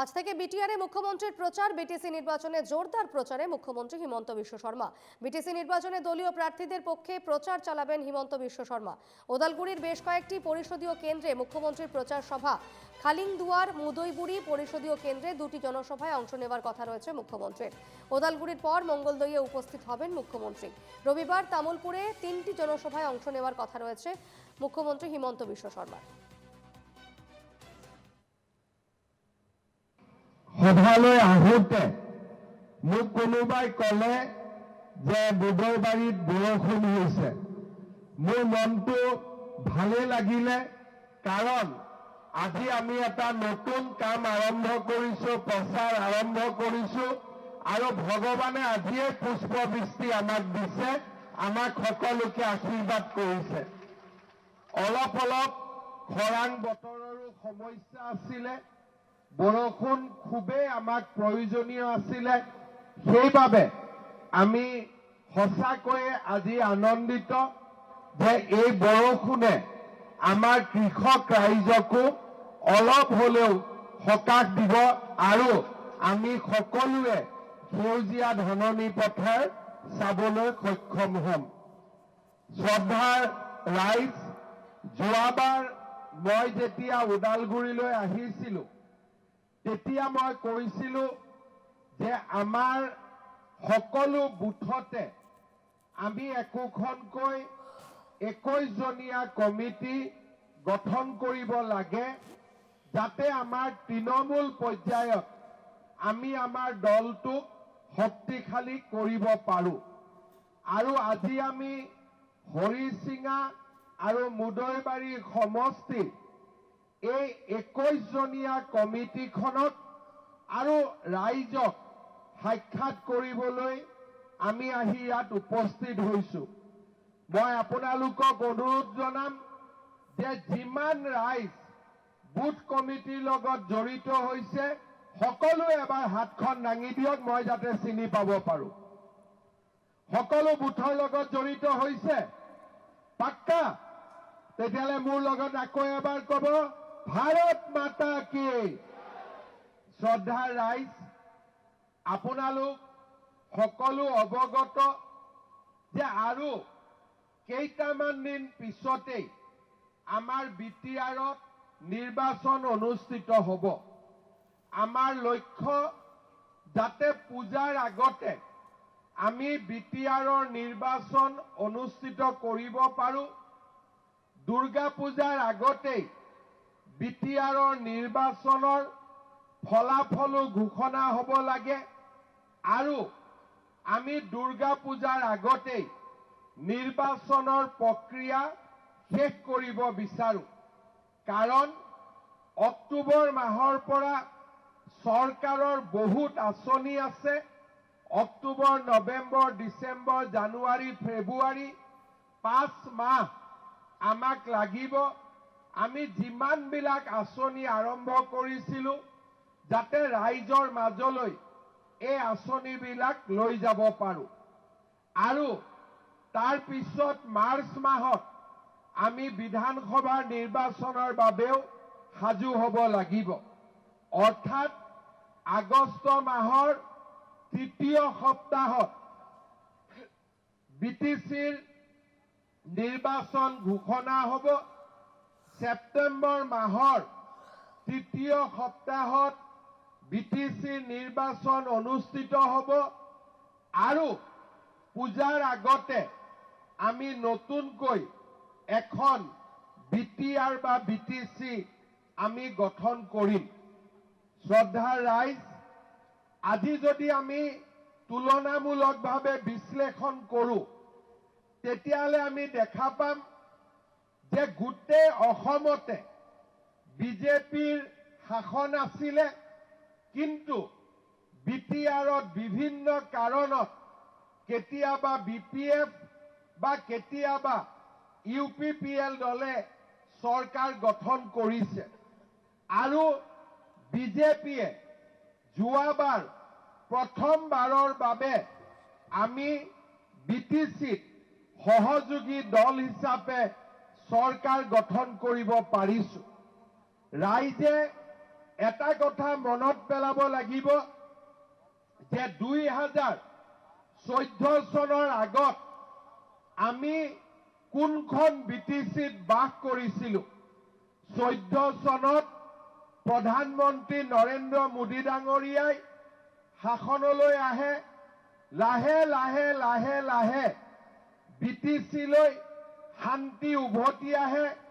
আজ থেকে বিটিআরে মুখ্যমন্ত্রীর প্রচার, বিটিসি নির্বাচনে জোরদার প্রচারে মুখ্যমন্ত্রী হিমন্ত বিশ্ব শর্মা। বিটিসি নির্বাচনে দলীয় প্রার্থীদের পক্ষে প্রচার চালাবেন হিমন্ত বিশ্ব শর্মা। ওদালগুড়ির বেশ কয়েকটি পরিষদীয় কেন্দ্রে মুখ্যমন্ত্রীর প্রচার সভা। খালিংদুয়ার মুদইবুড়ি পরিষদীয় কেন্দ্রে দুটি জনসভায় অংশ নেওয়ার কথা রয়েছে মুখ্যমন্ত্রীর। ওদালগুড়ির পর মঙ্গলদইয়ে উপস্থিত হবেন মুখ্যমন্ত্রী। রবিবার তামুলপুরে তিনটি জনসভায় অংশ নেওয়ার কথা রয়েছে মুখ্যমন্ত্রী হিমন্ত বিশ্ব শর্মার। সভালৈ আহোঁতে মোক কোনোবাই ক'লে যে বুধবাৰীত বৰষুণ হৈছে। মোৰ মনটো ভালে লাগিলে কাৰণ আজি আমি এটা নতুন কাম আৰম্ভ কৰিছো, প্ৰচাৰ আৰম্ভ কৰিছো আৰু ভগৱানে আজিয়ে পুষ্পবৃষ্টি আমাক দিছে, আমাক সকলোকে আশীৰ্বাদ কৰিছে। অলপ অলপ খৰাং বতৰৰো সমস্যা আছিলে। বৰষুণ খুবেই আমাক প্ৰয়োজনীয় আছিলে। সেইবাবে আমি সঁচাকৈয়ে আজি আনন্দিত যে এই বৰষুণে আমাৰ কৃষক ৰাইজকো অলপ হলেও সকাহ দিব আৰু আমি সকলোৱে সেউজীয়া ধননি পথাৰ চাবলৈ সক্ষম হ'ম। শ্ৰদ্ধাৰ ৰাইজ, যোৱাবাৰ মই যেতিয়া ওদালগুৰিলৈ আহিছিলো তেতিয়া মই কৈছিলো যে আমাৰ সকলো বুথতে আমি একোখনকৈ একৈশজনীয়া কমিটি গঠন কৰিব লাগে যাতে আমাৰ তৃণমূল পৰ্যায়ত আমি আমাৰ দলটোক শক্তিশালী কৰিব পাৰোঁ। আৰু আজি আমি হৰিচিঙা আৰু মুদৈবাৰী সমষ্টিৰ এই একৈশজনীয়া কমিটিখনক আৰু ৰাইজক সাক্ষাৎ কৰিবলৈ আমি আহি ইয়াত উপস্থিত হৈছো। মই আপোনালোকক অনুৰোধ জনাম যে যিমান ৰাইজ বুথ কমিটিৰ লগত জড়িত হৈছে, সকলোৱে এবাৰ হাতখন দাঙি দিয়ক, মই যাতে চিনি পাব পাৰোঁ। সকলো বুথৰ লগত জড়িত হৈছে? পাক্কা? তেতিয়াহ'লে মোৰ লগত আকৌ এবাৰ ক'ব। ভাৰত মাতা কি। শ্ৰদ্ধাৰ ৰাইজ আপোনালোক সকলো অৱগত যে আৰু কেইটামান দিন পিছতেই আমাৰ বি টি আৰত নিৰ্বাচন অনুষ্ঠিত হ'ব। আমাৰ লক্ষ্য যাতে পূজাৰ আগতে আমি বি টি আৰৰ নিৰ্বাচন অনুষ্ঠিত কৰিব পাৰোঁ। দুৰ্গা পূজাৰ আগতেই বি টি আৰৰ নিৰ্বাচনৰ ফলাফলো ঘোষণা হ'ব লাগে। আৰু আমি দুৰ্গা পূজাৰ আগতেই নিৰ্বাচনৰ প্ৰক্ৰিয়া শেষ কৰিব বিচাৰো। কাৰণ অক্টোবৰ মাহৰ পৰা চৰকাৰৰ বহুত আঁচনি আছে। অক্টোবৰ, নৱেম্বৰ, ডিচেম্বৰ, জানুৱাৰী, ফেব্ৰুৱাৰী পাঁচ মাহ আমাক লাগিব। আমি যিমানবিলাক আঁচনি আৰম্ভ কৰিছিলো, যাতে ৰাইজৰ মাজলৈ এই আঁচনিবিলাক লৈ যাব পাৰোঁ। আৰু তাৰ পিছত মাৰ্চ মাহত আমি বিধানসভাৰ নিৰ্বাচনৰ বাবেও সাজু হ'ব লাগিব। অৰ্থাৎ আগষ্ট মাহৰ তৃতীয় সপ্তাহত বি টি নিৰ্বাচন ঘোষণা হ'ব। ছেপ্টেম্বৰ মাহৰ তৃতীয় সপ্তাহত বি টি চিৰ নিৰ্বাচন অনুষ্ঠিত হ'ব আৰু পূজাৰ আগতে আমি নতুনকৈ এখন বি টি আৰ বা বি টি চি আমি গঠন কৰিম। শ্ৰদ্ধাৰ ৰাইজ, আজি যদি আমি তুলনামূলকভাৱে বিশ্লেষণ কৰোঁ, তেতিয়াহ'লে আমি দেখা পাম যে গোটেই অসমতে বিজেপিৰ শাসন আছিলে, কিন্তু বি টি আৰত বিভিন্ন কাৰণত কেতিয়াবা বি পি এফ বা কেতিয়াবা ইউ পি পি এল দলে চৰকাৰ গঠন কৰিছে। আৰু বিজেপিয়ে যোৱাবাৰ প্ৰথমবাৰৰ বাবে আমি বি সহযোগী দল হিচাপে চৰকাৰ গঠন কৰিব পাৰিছো। ৰাইজে এটা কথা মনত পেলাব লাগিব যে দুই হাজাৰ চৈধ্য চনৰ আগত আমি কোনখন বি বাস কৰিছিলো? চৈধ্য চনত প্ৰধানমন্ত্ৰী নৰেন্দ্ৰ মোদী ডাঙৰীয়াই শাসনলৈ আহে, লাহে লাহে লাহে লাহে বি हंती उभोटिया है।